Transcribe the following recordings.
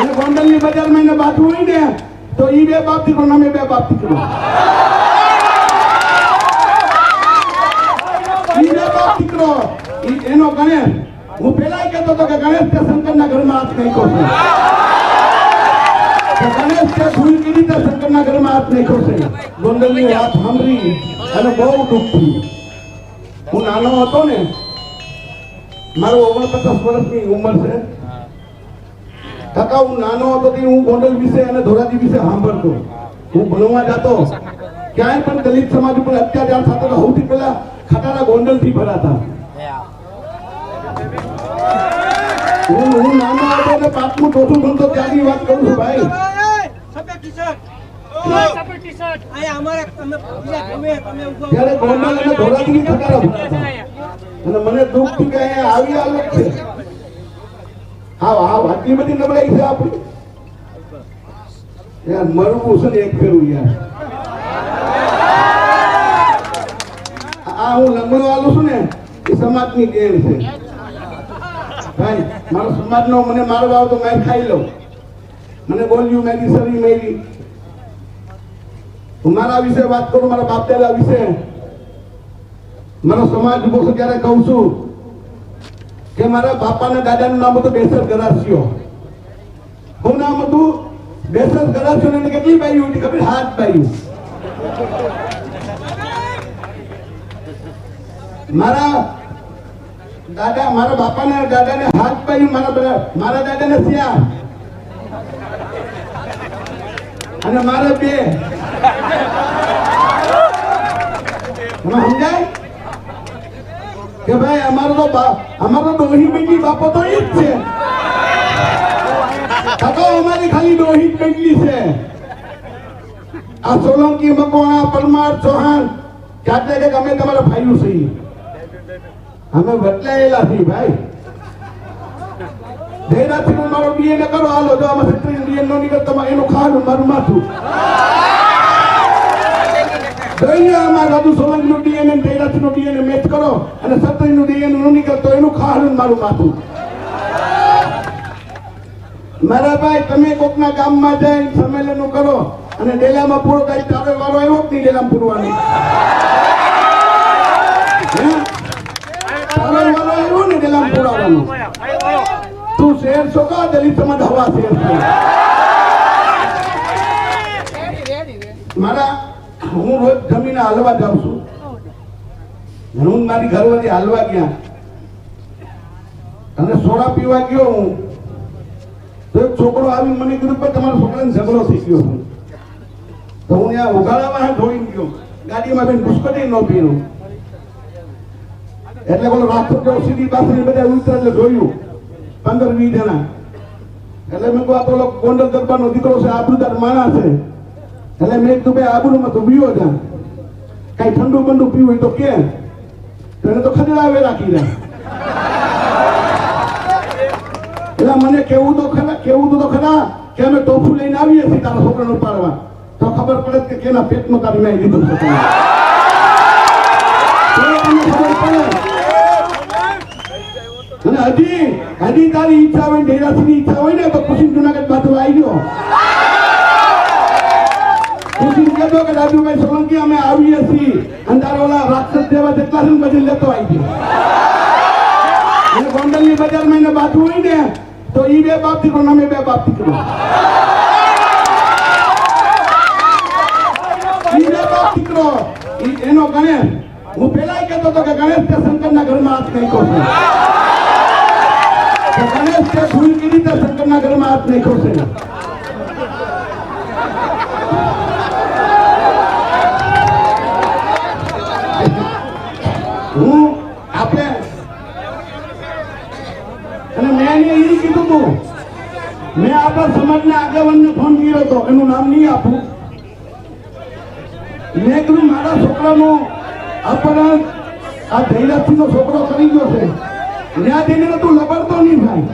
અને ગોંડલની બજારમાં એને બાજુ હોય ને, તો ઈ બે બાપ દીકરો અમે બે બાપ દીકરો. ઈ બે બાપ દીકરો. એનો ગણેશ. હું પેલા કહેતો હતો કે ગણેશ તે શંકરના ઘરમાં હાથ નહીં છે. કે ગણેશ તે ભૂલ કરી તે શંકરના ઘરમાં હાથ નાખ્યો છે. ગોંડલની વાત સાંભળી અને બહુ દુઃખ થયું. હું નાનો હતો ને, મારો ઓગણપચાસ વર્ષની ઉંમર છે. કાકા, હું નાનો હતો તે હું ગોંડલ વિશે અને ધોરાજી વિશે સાંભળતો. હું ભણવા જતો. ક્યાંય પણ દલિત સમાજ ઉપર અત્યાચાર થતો સૌથી પહેલા ખટારા ગોંડલથી ભરાતા. હું હું નાનો હતો ને પાંચમું ચોથું ભણતો ત્યાંની વાત કરું છું, ભાઈ. અને મને દુઃખ થયું કે આવી હાલત છે હા હા આટલી બધી નબળાઈ છે આપણી. યાર ને એક ફેરું યાર. આ હું લંગડો મને મારો ભાવ તો મેં ખાઈ લઉં મને બોલ્યું મેં સરી મેરી હું મારા વિશે વાત કરું, મારા બાપ દાદા વિશે? મારો સમાજ ઊભો ક્યારે કહું છું. કે મારા બાપા ને દાદાનું નામ હતું બેસર ગરાસીઓ શું નામ હતું બેસર ગરાસીઓ ને કેટલી બાયું હતી ખબર? હાથ બાયું મારા દાદા, મારા બાપા ને દાદા ને હાથ પાયું મારા મારા દાદા ને સિયા અને મારે બે. સમજાય? અમારો અમારો ડોહી બેટી બાપો તો એ જ છે. અમારી ખાલી ડોહી બેટલી છે. આ સોલંકી, મકવાણા, પરમાર, ચૌહાણ, જાતે કે અમે તમારા ભાઈઓ છીએ. અમે બદલાયેલા છીએ ભાઈ. જયરાજસિંહ હું મારો ડીએનએ કરો. હાલો, જો આમાં સત્રી ડીએનએ નો નીકળતો એનું ખાવાનું મારું માથું. જોઈએ અમારા રાજુ સોલંકી નું ડીએનએ જયરાજસિંહનું ડીએનએ મેચ કરો. અને સત્રી નું ડીએનએ નો નીકળતો એનું ખાવાનું મારું માથું. મારા ભાઈ, તમે કોકના ગામમાં જઈને સંમેલનો કરો અને ડેલામાં પૂરો થાય તારે વારો આવ્યો જ નહીં ડેલામાં પૂરવાનો? શેર છો કા? દલિત સમાજ હવા શેર મારા, હું રોજ જમીને હાલવા જાઉં છું. હું મારી ઘરવાળી હાલવા ગયા. અને સોડા પીવા ગયો હું. તો એક છોકરો આવી મને કીધું, પણ તમારા છોકરાને ઝઘડો થઈ ગયો હું તો હું ત્યાં ઉઘાડામાં ધોઈને ગયો. ગાડીમાં બેન પુષ્કટી ન પીરું એટલે બોલો રાજકોટ જેવો સીધી પાસે બધા ઉતરે એટલે જોયું. પંદર વીસ જણા. એટલે મેં કહું આ તો ગોંડલ દરબારનો દીકરો છે આબરૂદાર માણસ છે. એટલે મેં કીધું, ભાઈ, આબરૂમાં તો પીવો જા. કઈ ઠંડુ બંડુ પીવું હોય તો કે. તો એને તો ખદડાવે રાખી દે મને કેવું તો ખરા, કેવું તો ખરા કે અમે ટોફું લઈને આવીએ છીએ તારા છોકરાને ઉપાડવા. તો ખબર પડે કે કેના પેટમાં તારી મેં લીધું છે અને હજી હજી તારી ઈચ્છા હોય ને ઈચ્છા હોય ને, તો પછી જુનાગઢ બાજુ આવી ગયો. કુસુમ કહેતો કે રાજુભાઈ સોલંકી અમે આવીએ છીએ. અંધારા રાક્ષસ જેવા જેટલા ને બધી લેતો આવી ગયો. અને ગોંડલની બજારમાં એને બાજુ હોય ને, તો ઈ બે બાપ દીકરો ને અમે બે બાપ દીકરો. બે બાપ દીકરો. એનો ગણેશ. હું પેલા કહેતો હતો કે ગણેશ તે શંકરના ઘરમાં હાથ નાખ્યો ગણેશ કે ગણેશ તે ભૂલ કરી તે શંકરના ઘરમાં હાથ નાખ્યો છે હું આપણે અને મેં એને એ કીધું હતું મેં સમાજના આગેવાનને ફોન કર્યો હતો એનું નામ નહીં આપું. મેં કીધું, મારા છોકરાનો અપહરણ, આ ધૈર્યસિંહનો છોકરો કરી ગયો છે. ત્યાં જઈને તું લબડતો નહીં ભાઈ.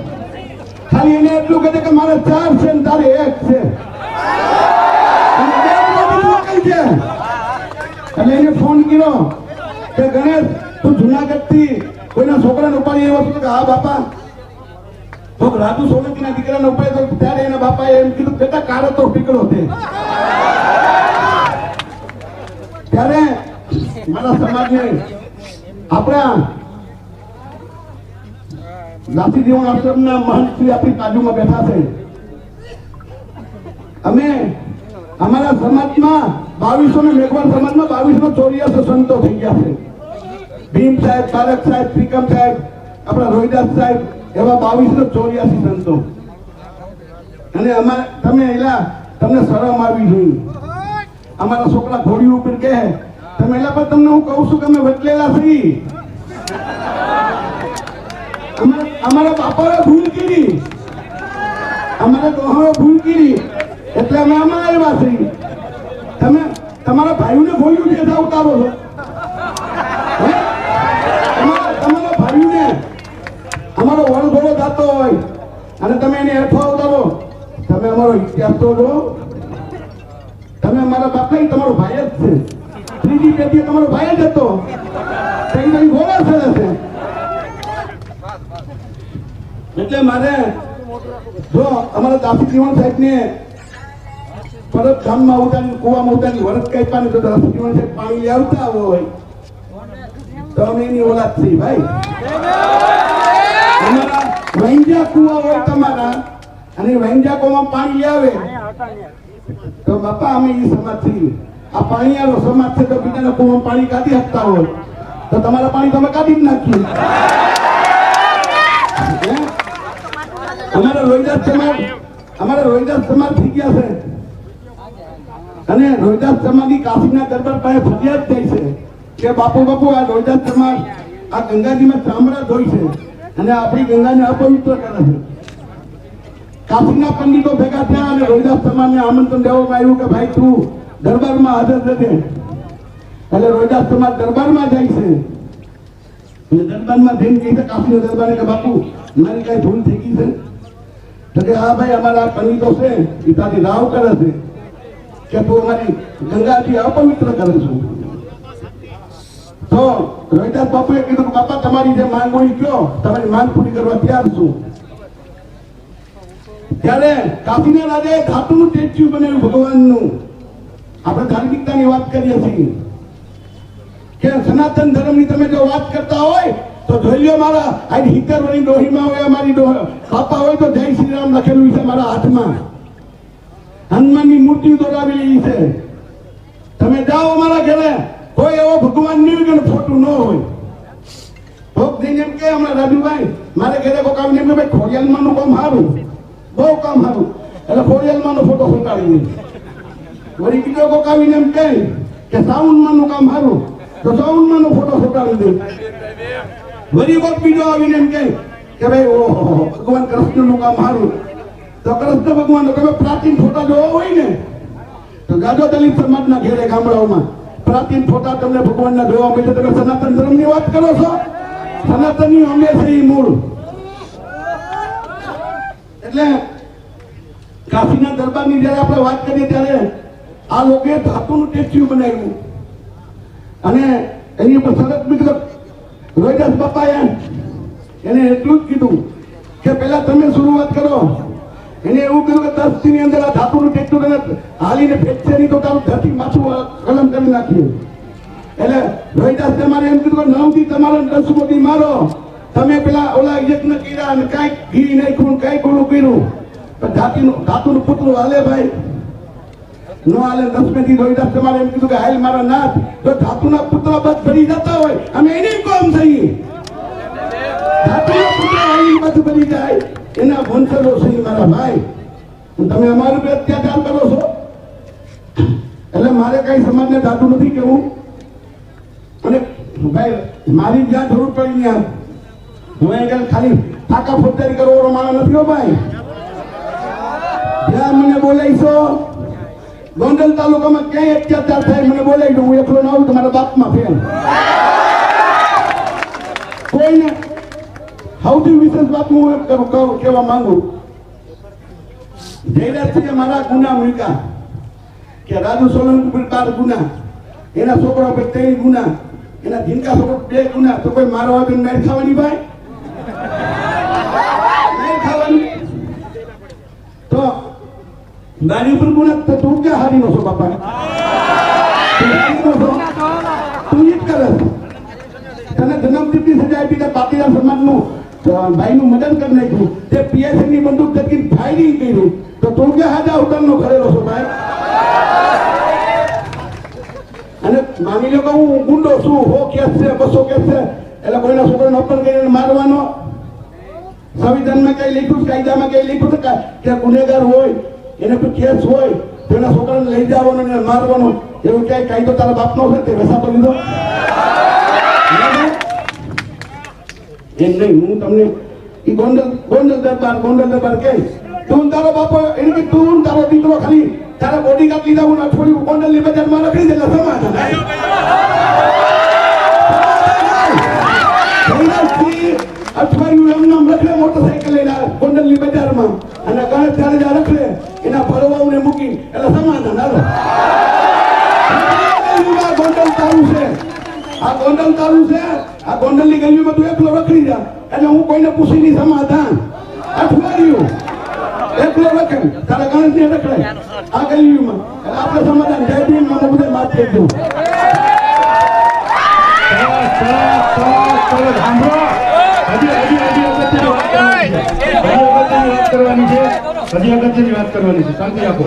ખાલી એને એટલું કહે કે મારે ચાર છે ને તારે એક છે. અને એને ફોન કર્યો કે, ગણેશ, તું જુનાગઢથી કોઈના છોકરાને ઉપાડી એવો કે, હા, બાપા. તો રાજુ સોલંકીના દીકરાને ઉપાય તો ત્યારે એના બાપાએ એમ કીધું, બેટા, કાળો તો પીકળો છે. ત્યારે મારા સમાજને આપણા નાસી જીવન આશ્રમના મહંત શ્રી આપણી બાજુમાં બેઠા છે. અમે અમારા સમાજમાં બાવીસો ને મેઘવાળ સમાજમાં બાવીસો ચોર્યાસી સંતો થઈ ગયા છે. ભીમ સાહેબ, તારક સાહેબ શ્રીકમ સાહેબ, આપણા રોહિદાસ સાહેબ એવા બાવીસો ચોર્યાસી સંતો. અને અમારે તમે એલા, તમને શરમ આવી જોઈએ અમારા છોકરા ઘોડી ઉપર કહે, તમે એલા, પણ તમને હું કહું છું કે અમે વટલેલા છીએ. અમારા બાપાએ ભૂલ કરી. અમારા ડોહાએ ભૂલ કરી. એટલે અમે આમાં આવ્યા છીએ. તમે, તમારા ભાઈઓને ભોલ્યું છે ઉતારો છો હે? તમારા તમારા ભાઈઓને અમારો વણઘોડો થતો હોય અને તમે એને હેઠો ઉતારો તમે અમારો ઇતિહાસ તો જો તમે અમારા બાપા ઈ તમારો ભાઈ જ છે ત્રીજી પેઢી તમારો ભાઈ જ હતો એટલે મારે જો અમારા દાસી જીવન સાહેબ ને પરત ગામમાં ઉતારી કુવામાં ઉતારી વરસ પાણી તો દાસી જીવન સાહેબ પાણી આવતા હોય. તો અમે એની ઓલાદ થઈ ભાઈ. વૈંજા કુવા હોય તમારા, અને વૈંજા કુવામાં પાણી આવે. તો બાપા, અમે એ સમાજ થઈ આ પાણી આવો સમાજ છે તો બીજાના કુવામાં પાણી કાઢી આપતા હોય. તો તમારા પાણી તમે કાઢી જ અમારા રોહિદાસ સમાજ અમારા રોહિદાસ સમાજ થઈ ગયા છે. અને રોહિદાસ સમાજની કાશીના દરબાર પાસે ફરિયાદ થઈ છે કે બાપુ બાપુ, આ રોહિદાસ સમાજ આ ગંગાજીમાં ચામડા ધોઈ છે અને આપણી ગંગાને અપવિત્ર કરે છે. કાશીના પંડિતો ભેગા થયા અને રોહિદાસ સમાજને આમંત્રણ દેવામાં આવ્યું કે ભાઈ તું દરબારમાં હાજર રહેજે. એટલે રોહિદાસ સમાજ દરબારમાં જાય છે. દરબારમાં જઈને કહી છે કાફી દરબારને કે બાપુ, મારી કઈ ભૂલ થઈ ગઈ છે? તો કે હા ભાઈ, અમારા પંડિતો છે, એ તારી રાવ કરે છે. કે તું અમારી ગંગાજી અપવિત્ર કરે છું. તો રોહિદાસ બાપુએ કીધું બાપા, તમારી જે માંગણી કયો, તમારી માંગ પૂરી કરવા તૈયાર છું. ત્યારે કાફીના રાજાએ ધાતુનું સ્ટેચ્યુ બનાવ્યું ભગવાનનું. આપણે ધાર્મિકતાની વાત કરીએ છીએ. સનાતન ધર્મની તમે જો વાત કરતા હોય, તો ધોલ્યો મારા આ વળી ડોહીમાં હોય, અમારી પાપા હોય તો જય શ્રી રામ લખેલું છે મારા હાથમાં. હનુમાનની મૂર્તિ દોરાવેલી છે. તમે જાઓ અમારા ઘરે. કોઈ એવો ભગવાન નહીં કે ફોટું ન હોય. ભોગ દઈને એમ કે હમણાં, રાજુભાઈ, મારે ઘરે કોઈ કામ નહીં ભાઈ ખોડિયાલમાં નું કામ સારું. બહુ કામ સારું. એટલે ખોડિયાલમાં નો ફોટો ફોટાડી દે. વળી બીજો કોઈ કામ એમ કહે કે સાઉન્ડમાં નું કામ સારું. તો સાઉન્ડમાં નો ફોટો ફોટાડી દે. વળી વખત બીજો આવીને એમ કહે કે ભાઈ, ઓહો, ભગવાન કૃષ્ણનું કામ સારું. તો કૃષ્ણ ભગવાન તમે પ્રાચીન ફોટા જોવા હોય ને, તો ગાજો દલિત સમાજના ઘેરે ગામડાઓમાં પ્રાચીન ફોટા તમને ભગવાનના જોવા મળે તમે સનાતન ધર્મની વાત કરો છો? સનાતનની અમે છે મૂળ. એટલે કાશીના દરબારની જ્યારે આપણે વાત કરીએ ત્યારે આ લોકોએ ધાતુનું ટેસ્ટ્યુ બનાવ્યું. અને એની ઉપર સરસ મિત્ર રોહિદાસ બાપાએ એને એટલું જ કીધું કે પહેલા તમે શરૂઆત કરો. એને એવું કીધું કે દસની અંદર આ ધાતુનું ટેચ્યુ તને હાલીને ફેંકશે નહીં તો તારું ધરતી પાછું કલમ કરી નાખ્યું એટલે રોહિદાસ તમારે એમ કીધું કે નવથી તમારે દસ મોટી મારો. તમે પેલા ઓલા યજ્ઞ કર્યા અને કાંઈક ઘી નાખ્યું કાંઈક ઓલું કર્યું. ધાતીનું ધાતુનું પુતળું હાલે ભાઈ. નો હાલે દસમેથી તમારે એમ કીધું કે હાલ મારા નાથ જો ધાતુના પુત્ર બધ ભરી જતા હોય અમે એને કોમ થઈએ ધાતુના પુત્ર હાલી બધ ભરી જાય. એના વંશજો છે મારા ભાઈ. તમે અમારું બે અત્યાચાર કરો છો? એટલે મારે કઈ સમાજને ધાતુ નથી કેવું? અને ભાઈ, મારી જ્યાં જરૂર પડી ત્યાં. હું અહીંયા ખાલી ફાકા ફોજદારી કરવાનો માણસ નથી હો ભાઈ. જ્યાં મને બોલાઈશો ગોંડલ તાલુકામાં ક્યાંય અત્યાચાર થાય, મને બોલાવી દો, હું એકલો ના આવું, તમારા બાપમાં ફેર કોઈને સૌથી વિશેષ વાત હું એમ કરું, કહું, કહેવા માંગુ. જયરાજસિંહે મારા ગુના મૂક્યા કે રાજુ સોલંકી પર બાર ગુના, એના છોકરા પર ત્રણ ગુના, એના જીનકા છોકરા બે ગુના, તો કોઈ મારવા આવીને માર ખાવાની ભાઈ નહીં ખાવાની તો મારી ઉપર ગુણ તો તું ક્યાં હારી નો છો બાપા તું જ કરે. તને જન્મદિવસની સજા આપી તે પાટીદાર સમાજનું ભાઈનું મદદ કરી નાખ્યું તે PSI ની બંદૂક ચકીને ફાયરિંગ કર્યું તો તું કે હાજા ઉતરનો ખરેલો છો ભાઈ અને માની લો કે હું ગુંડો છું હો કેસ છે બસો કેસ છે એટલે કોઈના છોકરાને અપર કરીને મારવાનો સંવિધાનમાં કઈ લખ્યું કાયદામાં કઈ લીધું કે ગુનેગાર હોય એને કોઈ કેસ હોય તો એના છોકરાને લઈ જવાનો ને મારવાનો એવું ક્યાંય કાયદો તારા બાપનો છે તે વેસાતો લીધો? એમ નહીં હું તમને એ ગોંડલ ગોંડલ દરબાર ગોંડલ દરબાર કે તું તારો બાપો એને કે તું તારો દીકરો ખાલી તારા બોડીગાર્ડ લીધા હું અઠવાડિયું ગોંડલની બજારમાં રખડી દે એટલે સમાધાન અઠવાડિયું એમ નામ રખડે મોટરસાયકલ લઈને ગોંડલની બજારમાં. અને ગણેશ જાડેજા રખડે. મૂકી એટલે સમાધાન, હાલો. ગોંડલ તારું છે. આ ગોંડલ તારું છે. આ ગોંડલની ગલીમાં તું એકલો રખડી જા. એટલે હું કોઈને પૂછી નહીં સમાધાન. અઠવાડિયું. એકલો રખે. તારા ગણેશ ને રખડે આ ગલીમાં. આપણે સમાધાન. જય ભીમ મને બધે માફ કરી દઉં. સાંભળો. હજી હજી. હજી અગત્યની વાત કરવાની છે. હજી અગત્યની વાત કરવાની છે. શાંતિ આપો